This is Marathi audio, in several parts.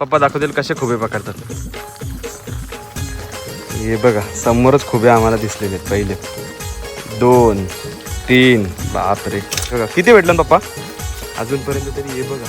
पप्पा दाखवतील कसे खुबे पकडतात. हे बघा समोरच खुबे आम्हाला दिसलेले आहेत पहिले. दोन तीन. बापरे. बघा किती भेटलं ना पप्पा? अजूनपर्यंत तरी हे बघा.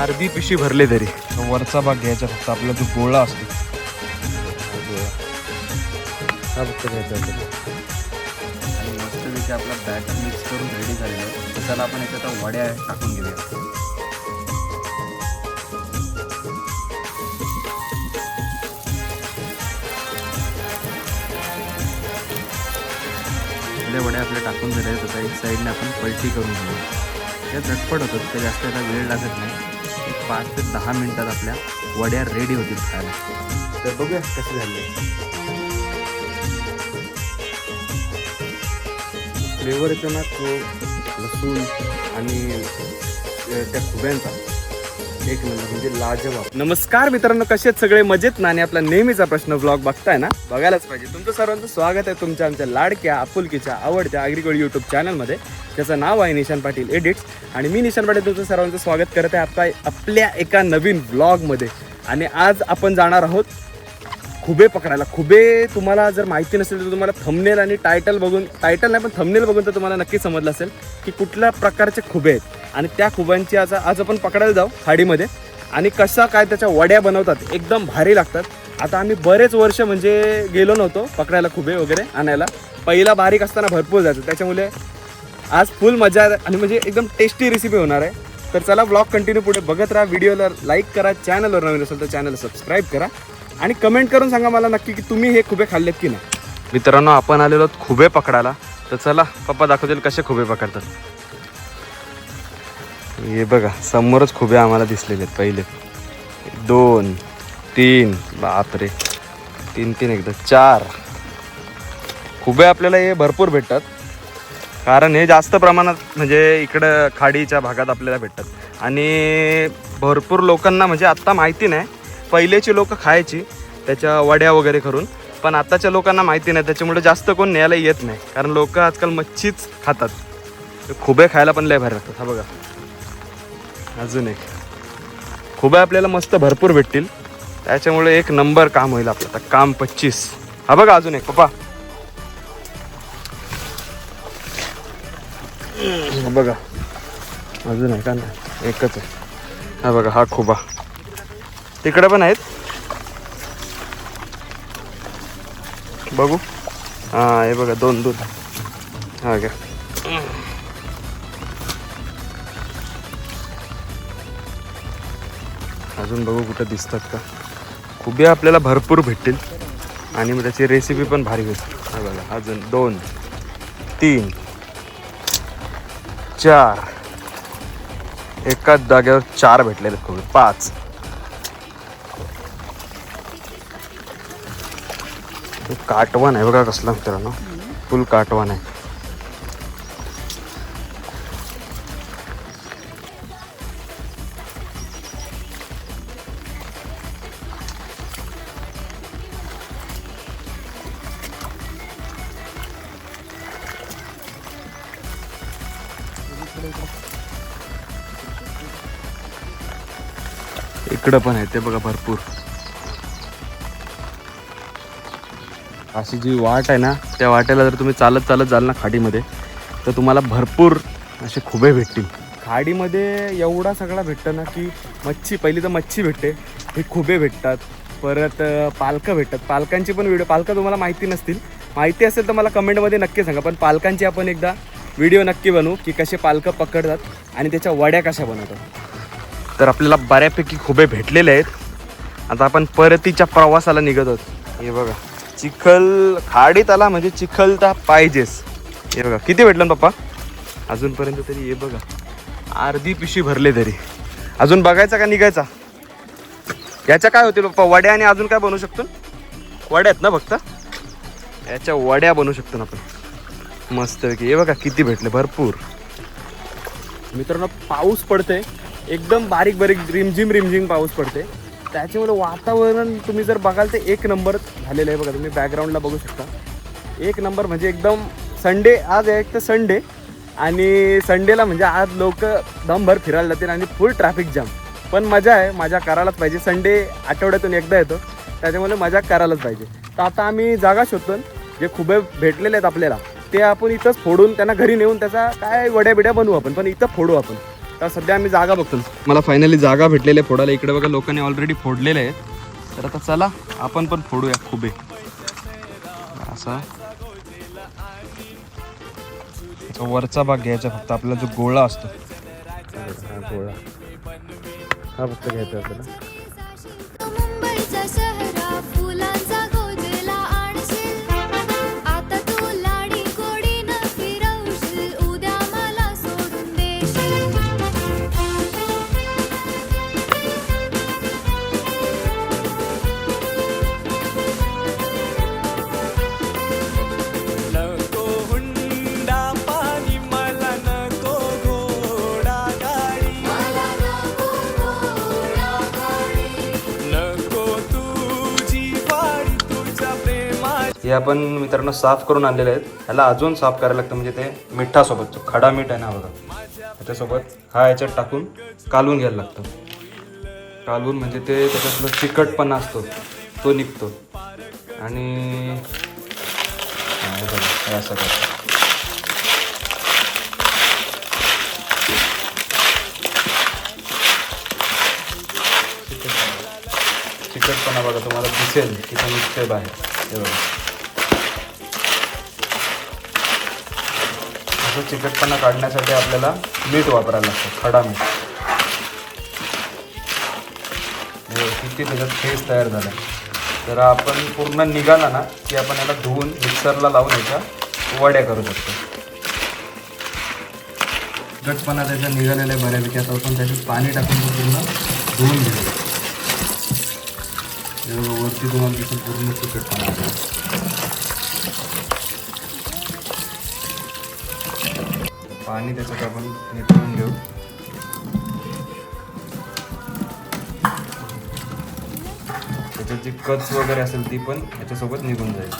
अर्धी पिशवी भरले तरी. वरचा भाग घ्यायचा फक्त आपला जो गोळा असतो. आणि मस्तपैकी आपला बॅटर मिक्स करून रेडी झालेला आहे. त्याला आपण याच्यात आता वड्या टाकून घेऊया. आपल्या वड्या आपल्या टाकून दिल्या आहेत. आता एक साईडने आपण पलटी करून घेऊ त्या झटपट होतात त्या जास्त याला वेळ लागत नाही. एक पाच ते दहा मिनिटात आपल्या वड्या रेडी होतील खायला. तर बघूया कसे झाले फ्लेवर येतो ना तो लसूण आणि त्या खुब्यांचा. एक नंबर म्हणजे लाजवाब. नमस्कार मित्रांनो कसे आहेत सगळे? मजेत? ना आणि आपला नेहमीचा प्रश्न ब्लॉग बघताय ना? बघायलाच पाहिजे. तुमचं सर्वांचं स्वागत आहे तुमच्या आमच्या लाडक्या आपुलकीच्या आवडत्या अग्रिकोड यूट्यूब चॅनलमध्ये त्याचं नाव आहे निशान पाटील एडिट्स आणि मी निशान पाटील तुमचं सर्वांचं स्वागत करत आहे आपल्या आपल्या एका नवीन ब्लॉगमध्ये आणि आज आपण जाणार आहोत खुबे पकडायला. खुबे तुम्हाला जर माहिती नसेल तर तुम्हाला थमनेल आणि टायटल बघून टायटल नाही पण थमनेल बघून तर तुम्हाला नक्की समजलं असेल की कुठल्या प्रकारचे खुबे आहेत. आणि त्या खुब्यांची आज आज आपण पकडायला जाऊ खाडीमध्ये. आणि कसा काय त्याच्या वड्या बनवतात एकदम भारी लागतात. आता आम्ही बरेच वर्ष म्हणजे गेलो नव्हतो पकडायला खुबे वगैरे आणायला. पहिला बारीक असताना भरपूर जायचं. त्याच्यामुळे आज फुल मजा आहे आणि म्हणजे एकदम टेस्टी रेसिपी होणार आहे. तर चला ब्लॉग कंटिन्यू पुढे बघत राहा. व्हिडिओला लाईक करा. चॅनलवर नवीन असेल तर चॅनलला सबस्क्राईब करा. आणि कमेंट करून सांगा मला नक्की की तुम्ही हे खुबे खाल्लेत की नाही. मित्रांनो आपण आलेलो आहोत खुबे पकडायला. तर चला पप्पा दाखवतील कसे खुबे पकडतात. हे बघा समोरच खुबे आम्हाला दिसलेले आहेत पहिले. दोन तीन बापरे. तीन तीन एकदा चार. खुबे आपल्याला हे भरपूर भेटतात. कारण हे जास्त प्रमाणात म्हणजे इकडं खाडीच्या भागात आपल्याला भेटतात. आणि भरपूर लोकांना म्हणजे आत्ता माहिती नाही पहिलेची लोक खायची त्याच्या वड्या वगैरे करून. पण आताच्या लोकांना माहिती नाही त्याच्यामुळे जास्त कोण न्यायला येत नाही. कारण लोक आजकाल मच्छीच खातात. खुबे खायला पण लय भारी लागतात हा बघा. अजून एक. खुबे आपल्याला मस्त भरपूर भेटतील. त्याच्यामुळे एक नंबर काम होईल आपलं. आता काम पच्चीस. हा बघा अजून एक पप्पा. बघा. अजून आहे का नाही एकच आहे. हा बघा हा खुबा. तिकडे पण आहेत. बघू. हा हे बघा दोन दोन हा घ्या. अजून बघू कुठं दिसतात का. खुबे आपल्याला भरपूर भेटतील. आणि मग त्याची रेसिपी पण भारी होईल हा बघा अजून दोन तीन चार. एकाच जागेवर चार भेटलेले आहेत खुबे पाच. हे काटवण आहे बघा कसला मित्रांनो. फुल काटवण आहे. इकडं पण आहे ते बघा भरपूर. अशी जी वाट आहे ना त्या वाटेला जर तुम्ही चालत चालत जाल ना खाडीमध्ये तर तुम्हाला भरपूर असे खुबे भेटतील. खाडीमध्ये एवढा सगळा भेटतं ना की मच्छी पहिली तर मच्छी भेटते हे खुबे भेटतात परत पालकं भेटतात. पालकांची पण व्हिडिओ पालकं तुम्हाला माहिती नसतील. माहिती असेल तर मला कमेंटमध्ये नक्की सांगा पण पालकांची आपण एकदा व्हिडिओ नक्की बनवू की कसे पालकं पकडतात आणि त्याच्या वड्या कशा बनवतात. तर आपल्याला बऱ्यापैकी खुबे भेटलेले आहेत. आता आपण परतीच्या प्रवासाला निघत आहोत. हे बघा. चिखल खाडीत आला म्हणजे चिखल तर पाहिजेच. हे बघा किती भेटलं ना पप्पा? अजूनपर्यंत तरी हे बघा अर्धी पिशवी भरले तरी. अजून बघायचा का निघायचा? याच्या काय होतील पप्पा वड्या आणि अजून काय बनवू शकतो? वड्या आहेत ना फक्त? याच्या वड्या बनवू शकतो ना आपण. मस्त हे बघा किती भेटले भरपूर. मित्रांनो पाऊस पडते एकदम बारीक बारीक रिमझिम रिमझिम पाऊस पडते त्याच्यामुळे वातावरण तुम्ही जर बघाल तर एक नंबर झालेलं आहे बघा. तुम्ही बॅकग्राऊंडला बघू शकता. एक नंबर म्हणजे एकदम संडे आज आहे एक तर संडे आणि संडेला म्हणजे आज लोक दमभर फिरायला जातील आणि फुल ट्रॅफिक जाम पण मजा आहे मजा करायलाच पाहिजे. संडे आठवड्यातून एकदा येतो. त्याच्यामुळे मजा करायलाच पाहिजे. तर आता आम्ही जागा शोधतो जे खुबे भेटलेले आहेत आपल्याला ते आपण इथंच फोडून त्यांना घरी नेऊन त्याचा काय वड्या बिड्या बनवू आपण पण इथं फोडू आपण. तर सध्या आम्ही जागा बघतो मला फायनली जागा भेटलेली आहे फोडायला. इकडे बघा लोकांनी ऑलरेडी फोडलेले आहेत तर आता चला आपण पण फोडूया खुबे. असा. वरचा भाग घ्यायचा फक्त आपला जो गोळा असतो. हा गोळा. हा फक्त घ्यायचा आपल्याला. हे आपण मित्रांनो साफ करून आणलेले आहेत. ह्याला अजून साफ करायला लागतं म्हणजे ते मिठासोबत जो खडा मीठ आहे ना बघा त्याच्यासोबत हा याच्यात टाकून कालवून घ्यायला लागतं. कालवून म्हणजे ते त्याच्यातलं चिकटपणा असतो तो निघतो. आणि असं करतो. चिकटपणा बघा तुम्हाला दिसेल की तो निघतोय बाहेर. हे बघा. असं चिकटपणा काढण्यासाठी आपल्याला मीठ वापरायला लागतं खडा मीठ. किती त्याच्यात फेस तयार झाला तर आपण पूर्ण निघाला ना की आपण याला धुवून मिक्सरला लावून याच्या वड्या करू शकतो. चिकटपणा त्याच्या निघालेला आहे बऱ्यापैकी आता आपण त्याच्यात पाणी टाकून तो पूर्ण धुवून घेऊ वरती तुम्हाला दिसेल पूर्ण चिकटपणा. पाणी त्याच्यात आपण निथळून घेऊ. त्याच्यात जी कच वगैरे असेल ती पण याच्यासोबत निघून जाईल.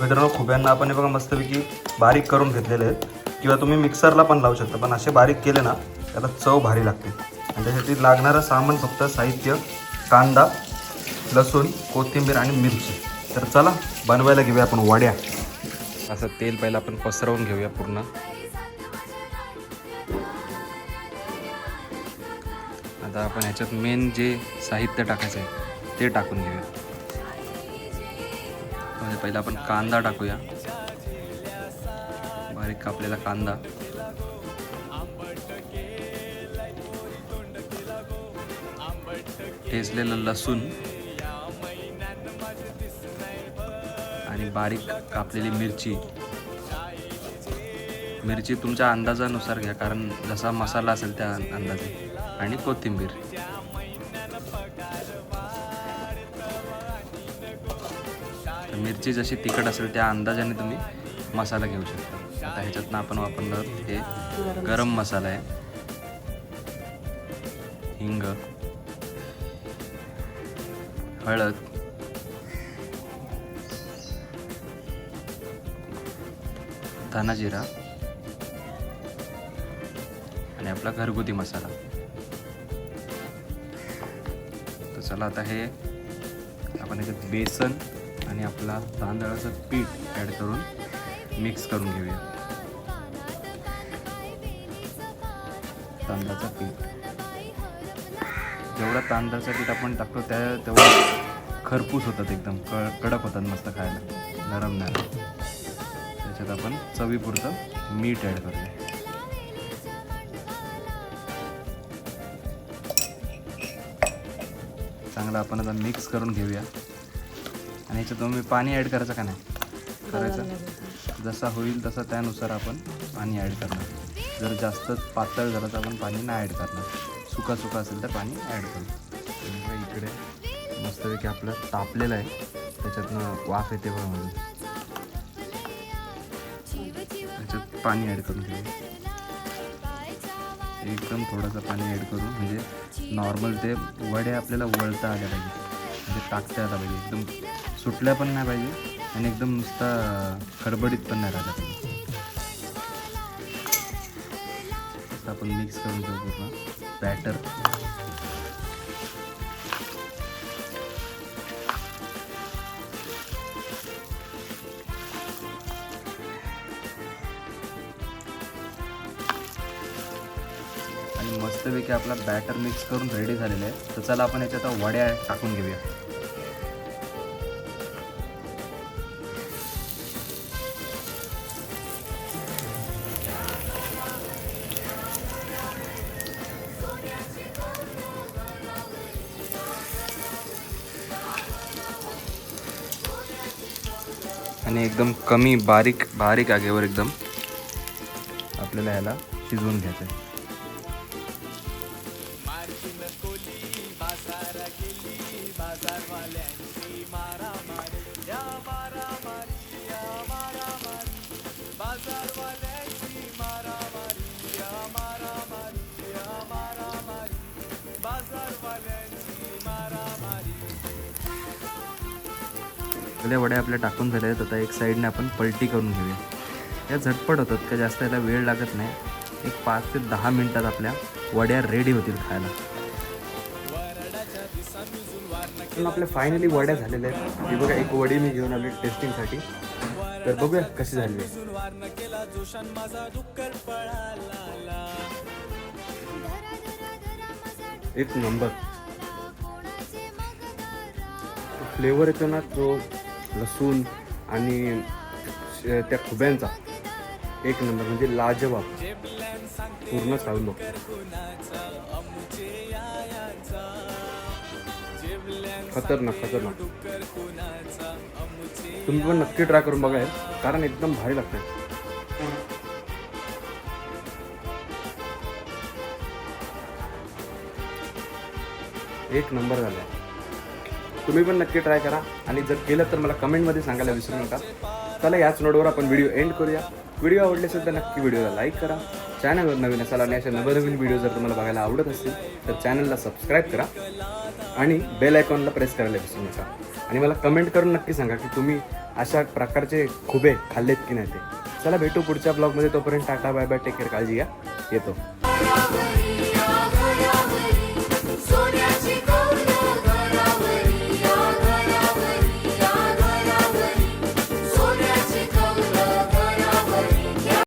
मित्रांनो खुब्यांना आपण हे बघा मस्तपैकी बारीक करून घेतलेले आहेत. किंवा तुम्ही मिक्सरला पण लावू शकता पण असे बारीक केले ना त्याला चव भारी लागते. आणि त्यासाठी लागणारं सामान फक्त साहित्य कांदा लसूण कोथिंबीर आणि मिरची. तर चला बनवायला घेऊया आपण वड्या. असं तेल पहिलं आपण पसरवून घेऊया पूर्ण. आता आपण ह्याच्यात मेन जे साहित्य टाकायचं आहे ते टाकून घेऊया. म्हणजे पहिला आपण कांदा टाकूया. बारीक कापलेला कांदा. ठेचलेलं लसूण. आणि बारीक कापलेली मिरची. मिरची तुमच्या अंदाजानुसार घ्या कारण जसा मसाला असेल त्या अंदाजे. आणि कोथिंबीर. मिरची जशी तिखट असेल त्या अंदाजाने तुम्ही मसाला घेऊ शकता. आता ह्याच्यातनं आपण वापरणार हे गरम मसाला आहे. हिंग हळद धना जिरा आणि आपला घरगुती मसाला. तर चला आता हे आपण याच्यात बेसन आणि आपला तांदळाचं पीठ ॲड करून मिक्स करून घेऊया. तांदळाचं पीठ. जेवढा तांदळाचं पीठ आपण टाकतो त्या तेवढं खरपूस होतात एकदम क कडक होतात मस्त खायला. नरम नरम. त्याच्यात आपण चवीपुरतं मीठ ॲड करूया. चांगलं आपण आता मिक्स करून घेऊया. आणि याच्यात तुम्ही पाणी ॲड करायचं का नाही? करायचं? जसा होईल तसा त्यानुसार आपण पाणी ॲड करणार. जर जास्त पातळ झालं तर आपण पाणी नाही ॲड करणार. सुका सुका असेल तर पाणी ॲड करू. इकडे मस्तपैकी आपलं तापलेलं आहे. त्याच्यातनं वाफ येते बघा म्हणून. पाणी ॲड करून ठेवू. एकदम थोडंसं पाणी ॲड करू म्हणजे नॉर्मल ते वड्या आपल्याला वळता आल्या पाहिजे. म्हणजे टाकता आला पाहिजे. एकदम सुटल्या पण नाही पाहिजे आणि एकदम नुसता खडबडीत पण नाही राहिला पाहिजे. आपण मिक्स करून घेऊ पूर्ण बॅटर मस्तपैकी आपला बॅटर मिक्स करून रेडी झालेला आहे. तर चला आपण याच्यात वड्या टाकून घेऊया. आणि एकदम कमी बारीक बारीक आगेवर एकदम आपल्याला ह्याला शिजवून घ्यायचं आहे कोली बाजार गेली बाजारवाल्यांची मारामारी. या मारामारी या मारामारी. बाजारवाल्यांची मारामारी या मारामारी या मारामारी. बाजारवाल्यांची मारामारी. आपल्या वड्या आपल्या टाकून झाल्या आहेत आता एक साईडने आपण पलटी करून घेऊया. या झटपट होतात का जास्त याला वेळ लागत नाही. एक पाच ते दहा मिनटात आपल्या वड्या रेडी होतील खायला. पण आपल्या फायनली वड्या झालेल्या आहेत. ही बघा एक वडी मी घेऊन आली टेस्टिंगसाठी तर बघूया कशी झाली आहे. एक नंबर फ्लेवर येतो ना तो लसूण आणि त्या खुब्यांचा. एक नंबर म्हणजे लाजवाब. पूर्ण चालू खतरनाक खतरनाक. तुम्ही पण नक्की ट्राय करून बघा कारण एकदम भारी लागतं एक नंबर झाला तुम्ही पण नक्की ट्राय करा. आणि जर केलं तर मला कमेंटमध्ये सांगायला विसरू नका. चला याच नोटवर आपण व्हिडिओ एंड करूया. व्हिडिओ आवडले असेल तर नक्की व्हिडिओला लाईक करा. चॅनलवर नवीन असाल आणि अशा नवनवीन व्हिडिओ जर तुम्हाला बघायला आवडत असतील तर चॅनलला सबस्क्राईब करा. आणि बेल आयकॉनला प्रेस करायला विसरू नका. आणि मला कमेंट करून नक्की सांगा की तुम्ही अशा प्रकारचे खुबे खाल्लेत की नाही ते. चला भेटू पुढच्या ब्लॉगमध्ये तोपर्यंत tata bye bye take care काळजी घ्या. येतो.